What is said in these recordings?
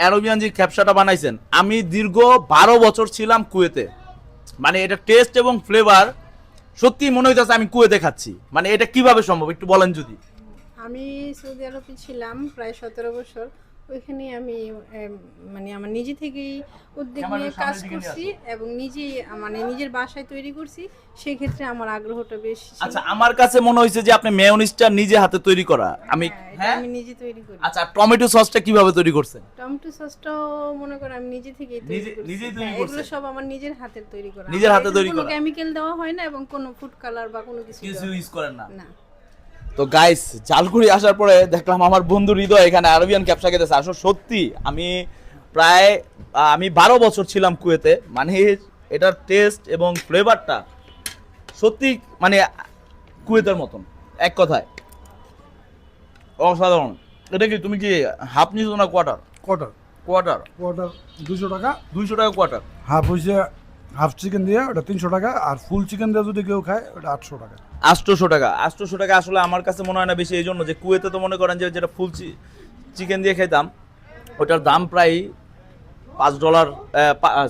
Arabian যে ক্যাপসাটা বানাইছেন, আমি দীর্ঘ বারো বছর ছিলাম কুয়েতে। মানে এটা টেস্ট এবং ফ্লেভার, সত্যি মনে হইতেছে আমি কুয়েতে খাচ্ছি। মানে এটা কীভাবে সম্ভব? একটু বলেন যদি। আমি সৌদি আরবে ছিলাম প্রায় সতেরো বছর। ওইখানে আমি মানে আমার নিজে থেকেই উদ্যোগ নিয়ে কাজ করছি এবং নিজেই মানে নিজের বাসায় তৈরি করছি সেই ক্ষেত্রে আমার আগ্রহটা বেশি আচ্ছা আমার কাছে মনে হয়েছে যে আপনি মেয়োনিজটা নিজে হাতে তৈরি করা। আমি হ্যাঁ, হ্যাঁ? আমি নিজে তৈরি করি। আচ্ছা টমেটো সসটা কীভাবে তৈরি করছেন? টমেটো সসটাও মনে করো আমি নিজে থেকেই তৈরি নিজে- করছি। তৈরি হ্যাঁ, করছেন? এগুলো সব আমার নিজের হাতের তৈরি করা। নিজের হাতে তৈরি কোনো করা? কেমিক্যাল দেওয়া হয় না এবং কোনো ফুড কালার বা কোনো কিছু কিছু ইউজ করেন না। না। তো গাইস জালকুড়ি আসার পরে দেখলাম আমার বন্ধু হৃদয় এখানে আরবিয়ান ক্যাপসা খেতেছে। আসলে সত্যি আমি প্রায় আমি বারো বছর ছিলাম কুয়েতে। মানে এটার টেস্ট এবং ফ্লেভারটা সত্যি মানে কুয়েতের মতন এক কথায়। অসাধারণ। এটা কি তুমি কি হাফ নিছো না কোয়ার্টার কোয়ার্টার কোয়ার্টার কোয়ার্টার দুশো টাকা। দুইশো টাকা কোয়ার্টার হাফ হয়েছে হাফ চিকেন দিয়ে ওটা তিনশো টাকা আর ফুল চিকেন দিয়ে যদি কেউ খায় ওটা আটশো টাকা। আটশোশো টাকা। আটশোশো টাকা আসলে আমার কাছে মনে হয় না বেশি এই জন্য যে কুয়েতে তো মনে করেন যে যেটা ফুল চিকেন দিয়ে খেতাম ওটার দাম প্রায় পাঁচ ডলার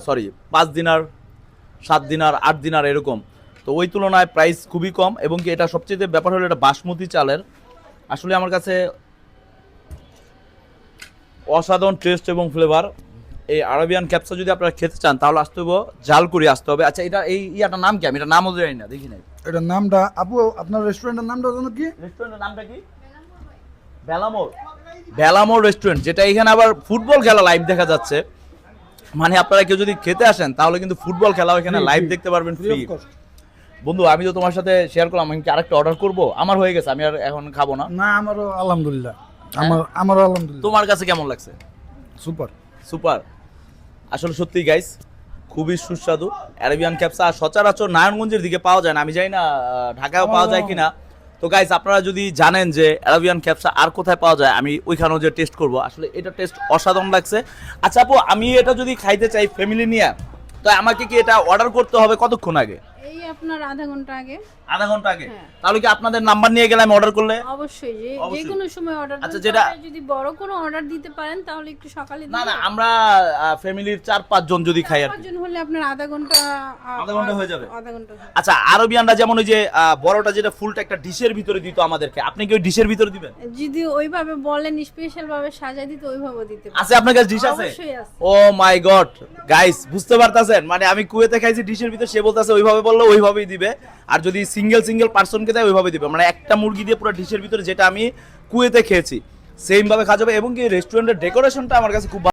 সরি, পাঁচ দিনার, সাত দিনার, আট দিনার এরকম। তো ওই তুলনায় প্রাইস খুবই কম এবং কি এটা সবচেয়ে ব্যাপার হলো এটা বাসমতি চালের। আসলে আমার কাছে অসাধারণ টেস্ট এবং ফ্লেভার এই আরবিয়ান ক্যাপসা যদি আপনারা খেতে চান তাহলে আসতে হবে জাল জালকুড়ি আসতে হবে। আচ্ছা এটা এই ইয়াটার নাম কি? আমি এটা নামও জানি না দেখি নাই। এটার নামটা আপু আপনার রেস্টুরেন্টের নামটা জানো কি? রেস্টুরেন্টের নামটা কি? বেলামোর বেলামোর রেস্টুরেন্ট যেটা এখানে আবার ফুটবল খেলা লাইভ দেখা যাচ্ছে। মানে আপনারা কেউ যদি খেতে আসেন তাহলে কিন্তু ফুটবল খেলা এখানে লাইভ দেখতে পারবেন ফ্রি বন্ধু আমি তো তোমার সাথে শেয়ার করলাম আমি কি আরেকটা অর্ডার করব? আমার হয়ে গেছে আমি আর এখন খাব না। না আমারও আলহামদুলিল্লাহ। আমার আমারও আলহামদুলিল্লাহ। তোমার কাছে কেমন লাগছে? সুপার সুপার আসলে সত্যি গাইস খুবই সুস্বাদু। অ্যারাবিয়ান ক্যাপসা আর সচরাচর নারায়ণগঞ্জের দিকে পাওয়া যায় না। আমি জানি না ঢাকায়ও পাওয়া যায় কিনা। তো গাইস আপনারা যদি জানেন যে অ্যারাবিয়ান ক্যাপসা আর কোথায় পাওয়া যায় আমি ওইখানেও যে টেস্ট করব। আসলে এটা টেস্ট অসাধারণ লাগছে। আচ্ছা আপু আমি এটা যদি খাইতে চাই ফ্যামিলি নিয়ে তো আমাকে কি এটা অর্ডার করতে হবে কতক্ষণ আগে? এই আপনার আধা ঘণ্টা আগে। আধা ঘণ্টা আগে? হ্যাঁ। তাহলে কি আপনাদের নাম্বার নিয়ে গেলে আমি অর্ডার করলে? অবশ্যই যে কোনো সময় অর্ডার আচ্ছা, যেটা-। যদি বড় কোনো অর্ডার দিতে পারেন তাহলে একটু সকালে না না আমরা ফ্যামিলির চার পাঁচজন যদি খাই আর হলে আপনার আধা ঘণ্টা আধা ঘণ্টা হয়ে যাবে? আধা ঘণ্টা আচ্ছা আরবিয়ানরা যেমন ওই যে বড়টা যেটা ফুলটা একটা ডিশের ভিতরে দিত আমাদেরকে আপনি কি ওই ডিশের ভিতরে দিবেন? যদি ওইভাবে বলেন স্পেশাল ভাবে সাজাই দিতে ওইভাবে দিতে আছে আপনার কাছে ডিশ আছে? ও মাই গড গাইস বুঝতে পারতাছেন? মানে আমি কুয়েতে খাইছি ডিশের ভিতরে সে বলতেছে ওইভাবে বললে ওইভাবেই দিবে। আর যদি সিঙ্গেল সিঙ্গেল পার্সনকে দেয় ওইভাবে দিবে। মানে একটা মুরগি দিয়ে পুরো ডিশের ভিতরে যেটা আমি কুয়েতে খেয়েছি সেইমভাবে খাওয়া যাবে। এবং কি রেস্টুরেন্টের ডেকোরেশনটা আমার কাছে খুব